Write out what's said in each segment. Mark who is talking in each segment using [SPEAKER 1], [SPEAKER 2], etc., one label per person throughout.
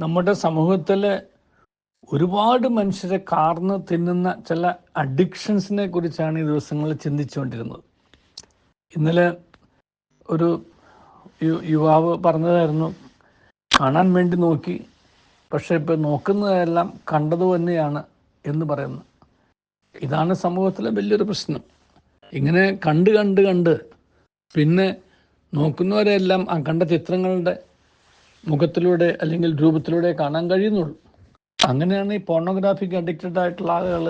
[SPEAKER 1] നമ്മുടെ സമൂഹത്തിൽ ഒരുപാട് മനുഷ്യരെ കാർന്ന് തിന്നുന്ന ചില അഡിക്ഷൻസിനെ കുറിച്ചാണ് ഈ ദിവസങ്ങളിൽ ചിന്തിച്ചുകൊണ്ടിരുന്നത്. ഇന്നലെ ഒരു യുവാവ് പറഞ്ഞതായിരുന്നു കാണാൻ വേണ്ടി നോക്കി പക്ഷെ ഇപ്പൊ നോക്കുന്നതെല്ലാം കണ്ടത് തന്നെയാണ് എന്ന് പറയുന്നു. ഇതാണ് സമൂഹത്തിലെ വലിയൊരു പ്രശ്നം. ഇങ്ങനെ കണ്ട് കണ്ട് കണ്ട് പിന്നെ നോക്കുന്നവരെല്ലാം ആ കണ്ട ചിത്രങ്ങളുടെ മുഖത്തിലൂടെ അല്ലെങ്കിൽ രൂപത്തിലൂടെ കാണാൻ കഴിയുന്നുള്ളൂ. അങ്ങനെയാണ് ഈ പോർണോഗ്രാഫിക്ക് അഡിക്റ്റഡ് ആയിട്ടുള്ള ആളുകൾ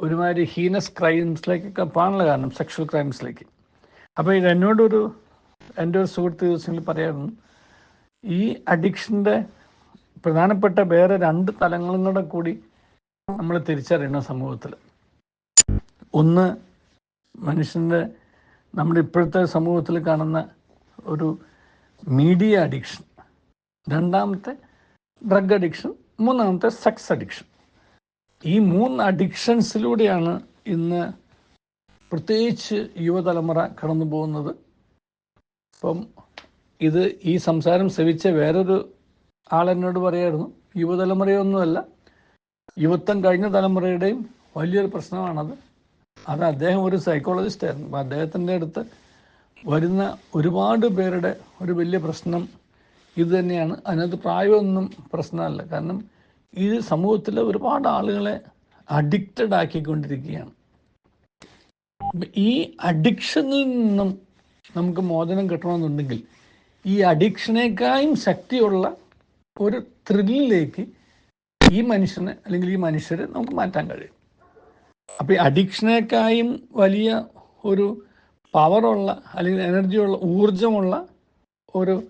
[SPEAKER 1] ഒരുമാതിരി ഹീനസ് ക്രൈംസിലേക്കൊക്കെ പോകാനുള്ള കാരണം സെക്ഷൽ ക്രൈംസിലേക്ക് അപ്പോൾ ഇത് എന്നോടൊരു എന്റെ ഒരു സുഹൃത്ത് ദിവസങ്ങളിൽ പറയായിരുന്നു ഈ അഡിക്ഷന്റെ പ്രധാനപ്പെട്ട വേറെ രണ്ട് തലങ്ങളും കൂടെ കൂടി നമ്മൾ തിരിച്ചറിയണം സമൂഹത്തിൽ. ഒന്ന് മനുഷ്യന്റെ നമ്മുടെ ഇപ്പോഴത്തെ സമൂഹത്തിൽ കാണുന്ന ഒരു മീഡിയ അഡിക്ഷൻ രണ്ടാമത്തെ ഡ്രഗ് അഡിക്ഷൻ മൂന്നാമത്തെ സെക്സ് അഡിക്ഷൻ ഈ മൂന്ന് അഡിക്ഷൻസിലൂടെയാണ് ഇന്ന് പ്രത്യേകിച്ച് യുവതലമുറ കടന്നു പോകുന്നത്. അപ്പം ഇത് ഈ സംസാരം ശ്രവിച്ച വേറൊരു ആളെന്നോട് പറയായിരുന്നു. യുവതലമുറയൊന്നുമല്ല യുവത്വം കഴിഞ്ഞ തലമുറയുടെയും വലിയൊരു പ്രശ്നമാണത്. അത് അദ്ദേഹം ഒരു സൈക്കോളജിസ്റ്റായിരുന്നു അപ്പം അദ്ദേഹത്തിന്റെ അടുത്ത് വരുന്ന ഒരുപാട് പേരുടെ ഒരു വലിയ പ്രശ്നം ഇത് തന്നെയാണ്. അതിനകത്ത് പ്രായമൊന്നും പ്രശ്നമല്ല. കാരണം ഇത് സമൂഹത്തിൽ ഒരുപാട് ആളുകളെ അഡിക്റ്റഡ് ആക്കിക്കൊണ്ടിരിക്കുകയാണ്. ഈ അഡിക്ഷനിൽ നിന്നും നമുക്ക് മോചനം കിട്ടണമെന്നുണ്ടെങ്കിൽ ഈ അഡിക്ഷനേക്കാളും ശക്തിയുള്ള ഒരു ത്രില്ലിലേക്ക് ഈ മനുഷ്യനെ അല്ലെങ്കിൽ ഈ മനുഷ്യരെ നമുക്ക് മാറ്റാൻ കഴിയും. അപ്പോൾ ഈ അഡിക്ഷനേക്കാളും വലിയ ഒരു പവറുള്ള അല്ലെങ്കിൽ എനർജിയുള്ള ഊർജമുള്ള ഒരു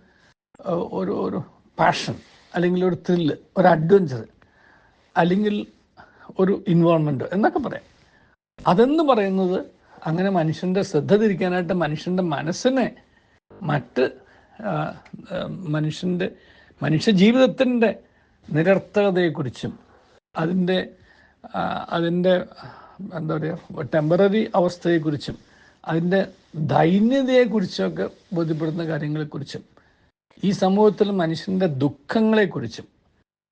[SPEAKER 1] ഒരു ഒരു പാഷൻ അല്ലെങ്കിൽ ഒരു ത്രില്ല് ഒരു അഡ്വഞ്ചർ അല്ലെങ്കിൽ ഒരു ഇൻവോൾവ്മെന്റ് എന്നൊക്കെ പറയാം. അതെന്ന് പറയുന്നത് അങ്ങനെ മനുഷ്യന്റെ ശ്രദ്ധ തിരിക്കാനായിട്ട് മനുഷ്യന്റെ മനസ്സിനെ മറ്റ് മനുഷ്യന്റെ മനുഷ്യ ജീവിതത്തിന്റെ നിരർത്ഥകതയെക്കുറിച്ചും അതിന്റെ അതിന്റെ എന്താ പറയുക ടെമ്പററി അവസ്ഥയെക്കുറിച്ചും അതിന്റെ ദൈന്യതയെക്കുറിച്ചൊക്കെ ബോധ്യപ്പെടുന്ന കാര്യങ്ങളെക്കുറിച്ചും ഈ സമൂഹത്തിൽ മനുഷ്യന്റെ ദുഃഖങ്ങളെക്കുറിച്ചും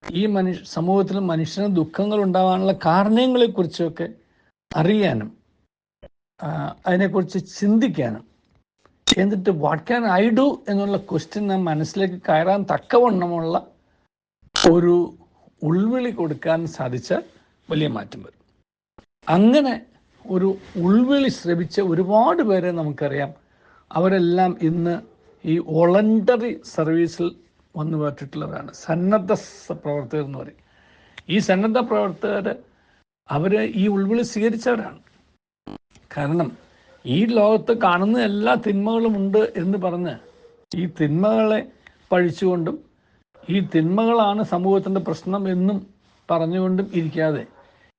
[SPEAKER 1] ഈ മനുഷ്യ സമൂഹത്തിൽ മനുഷ്യന് ദുഃഖങ്ങൾ ഉണ്ടാവാനുള്ള കാരണങ്ങളെക്കുറിച്ചൊക്കെ അറിയാനും അതിനെക്കുറിച്ച് ചിന്തിക്കാനും എന്നിട്ട് വാട്ട് ക്യാൻ ഐ ഡു എന്നുള്ള ക്വസ്റ്റ്യൻ നാം മനസ്സിലേക്ക് കയറാൻ തക്കവണ്ണമുള്ള ഒരു ഉൾവിളി കൊടുക്കാൻ സാധിച്ച വലിയ മാറ്റം വരും. അങ്ങനെ ഒരു ഉൾവിളി ശ്രമിച്ച ഒരുപാട് പേരെ നമുക്കറിയാം. അവരെല്ലാം ഇന്ന് ഈ വോളണ്ടറി സർവീസിൽ വന്നു പറ്റിട്ടുള്ളവരാണ് സന്നദ്ധ പ്രവർത്തകർ എന്ന് പറയും. ഈ സന്നദ്ധ പ്രവർത്തകർ അവർ ഈ ഉൾവിളി സ്വീകരിച്ചവരാണ്. കാരണം ഈ ലോകത്ത് കാണുന്ന എല്ലാ തിന്മകളും ഉണ്ട് എന്ന് പറഞ്ഞ് ഈ തിന്മകളെ പഴിച്ചുകൊണ്ടും ഈ തിന്മകളാണ് സമൂഹത്തിന്റെ പ്രശ്നം എന്നും പറഞ്ഞുകൊണ്ടും ഇരിക്കാതെ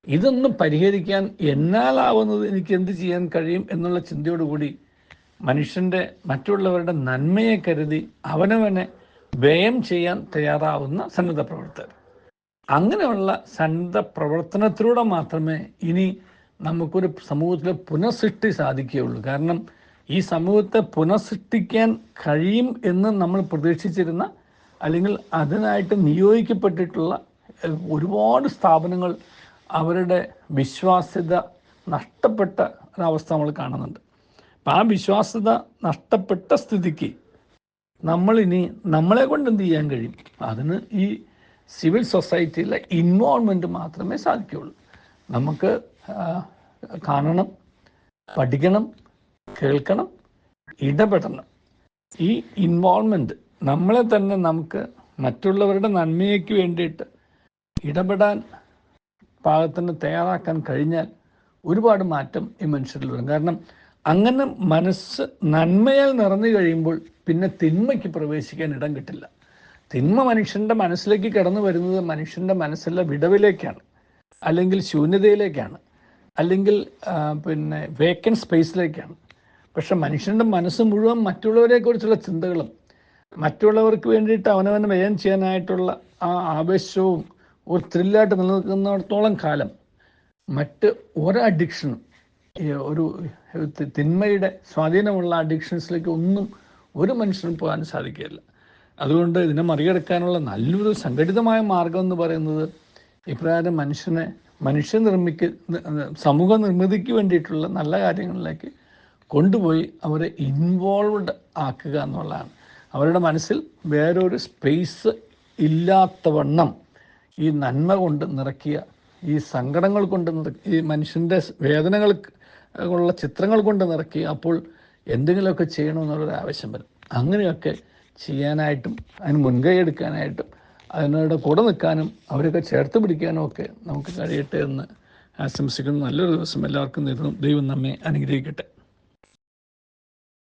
[SPEAKER 1] ഇതൊന്നും പരിഹരിക്കാൻ എന്നാലാവുന്നത് എനിക്ക് എന്ത് ചെയ്യാൻ കഴിയും എന്നുള്ള ചിന്തയോടുകൂടി മനുഷ്യന്റെ മറ്റുള്ളവരുടെ നന്മയെ കരുതി അവനവനെ വ്യയം ചെയ്യാൻ തയ്യാറാവുന്ന സന്നദ്ധ പ്രവർത്തകർ. അങ്ങനെയുള്ള സന്നദ്ധ പ്രവർത്തനത്തിലൂടെ മാത്രമേ ഇനി നമുക്കൊരു സമൂഹത്തിലെ പുനഃസൃഷ്ടി സാധിക്കുകയുള്ളൂ. കാരണം ഈ സമൂഹത്തെ പുനഃസൃഷ്ടിക്കാൻ കഴിയും എന്ന് നമ്മൾ പ്രതീക്ഷിച്ചിരുന്ന അല്ലെങ്കിൽ അതിനായിട്ട് നിയോഗിക്കപ്പെട്ടിട്ടുള്ള ഒരുപാട് സ്ഥാപനങ്ങൾ അവരുടെ വിശ്വാസ്യത നഷ്ടപ്പെട്ട ഒരവസ്ഥ നമ്മൾ കാണുന്നുണ്ട്. ആ വിശ്വാസ്യത നഷ്ടപ്പെട്ട സ്ഥിതിക്ക് നമ്മളിനി നമ്മളെ കൊണ്ട് എന്ത് ചെയ്യാൻ കഴിയും? അതിന് ഈ സിവിൽ സൊസൈറ്റിയിലെ ഇൻവോൾവ്മെന്റ് മാത്രമേ സാധിക്കുകയുള്ളൂ. നമുക്ക് കാണണം പഠിക്കണം കേൾക്കണം ഇടപെടണം. ഈ ഇൻവോൾവ്മെന്റ് നമ്മളെ തന്നെ നമുക്ക് മറ്റുള്ളവരുടെ നന്മയ്ക്ക് വേണ്ടിയിട്ട് ഇടപെടാൻ പാകത്തിന് തയ്യാറാക്കാൻ കഴിഞ്ഞാൽ ഒരുപാട് മാറ്റം ഈ മനുഷ്യരിൽ വരും. കാരണം അങ്ങനെ മനസ്സ് നന്മയാൽ നിറഞ്ഞു കഴിയുമ്പോൾ പിന്നെ തിന്മയ്ക്ക് പ്രവേശിക്കാൻ ഇടം കിട്ടില്ല. തിന്മ മനുഷ്യന്റെ മനസ്സിലേക്ക് കടന്നു വരുന്നത് മനുഷ്യന്റെ മനസ്സിലെ വിടവിലേക്കാണ്. അല്ലെങ്കിൽ ശൂന്യതയിലേക്കാണ്. അല്ലെങ്കിൽ പിന്നെ വേക്കൻ സ്പേസിലേക്കാണ് പക്ഷെ മനുഷ്യന്റെ മനസ്സ് മുഴുവൻ മറ്റുള്ളവരെക്കുറിച്ചുള്ള ചിന്തകളും മറ്റുള്ളവർക്ക് വേണ്ടിയിട്ട് അവനവന് വ്യയം ചെയ്യാനായിട്ടുള്ള ആ ആവേശവും ഒരു ത്രില്ലായിട്ട് നിലനിൽക്കുന്നിടത്തോളം കാലം മറ്റ് ഒരു ഒരു തിന്മയുടെ സ്വാധീനമുള്ള അഡിക്ഷൻസിലേക്ക് ഒന്നും ഒരു മനുഷ്യനും പോകാൻ സാധിക്കില്ല അതുകൊണ്ട് ഇതിനെ മറികടക്കാനുള്ള നല്ലൊരു സംഘടിതമായ മാർഗം എന്ന് പറയുന്നത് ഇപ്രകാരം മനുഷ്യനെ മനുഷ്യ നിർമ്മിക്ക സമൂഹ നിർമ്മിതിക്ക് വേണ്ടിയിട്ടുള്ള നല്ല കാര്യങ്ങളിലേക്ക് കൊണ്ടുപോയി അവരെ ഇൻവോൾവ്ഡ് ആക്കുക എന്നുള്ളതാണ്. അവരുടെ മനസ്സിൽ വേറൊരു സ്പേസ് ഇല്ലാത്തവണ്ണം ഈ നന്മ കൊണ്ട് നിറയ്ക്കുക ഈ സങ്കടങ്ങൾ കൊണ്ട് നിറ ഈ മനുഷ്യന്റെ വേദനകൾ ഉള്ള ചിത്രങ്ങൾ കൊണ്ട് നിറക്കി അപ്പോൾ എന്തെങ്കിലുമൊക്കെ ചെയ്യണമെന്നുള്ളൊരു ആവശ്യം വരും. അങ്ങനെയൊക്കെ ചെയ്യാനായിട്ടും അതിന് മുൻകൈ എടുക്കാനായിട്ടും അതിനോട് കൂടെ നിൽക്കാനും അവരൊക്കെ ചേർത്ത് പിടിക്കാനും ഒക്കെ നമുക്ക് കഴിയട്ടെ എന്ന് ആശംസിക്കുന്നു. നല്ലൊരു ദിവസം എല്ലാവർക്കും ദൈവം നമ്മെ അനുഗ്രഹിക്കട്ടെ.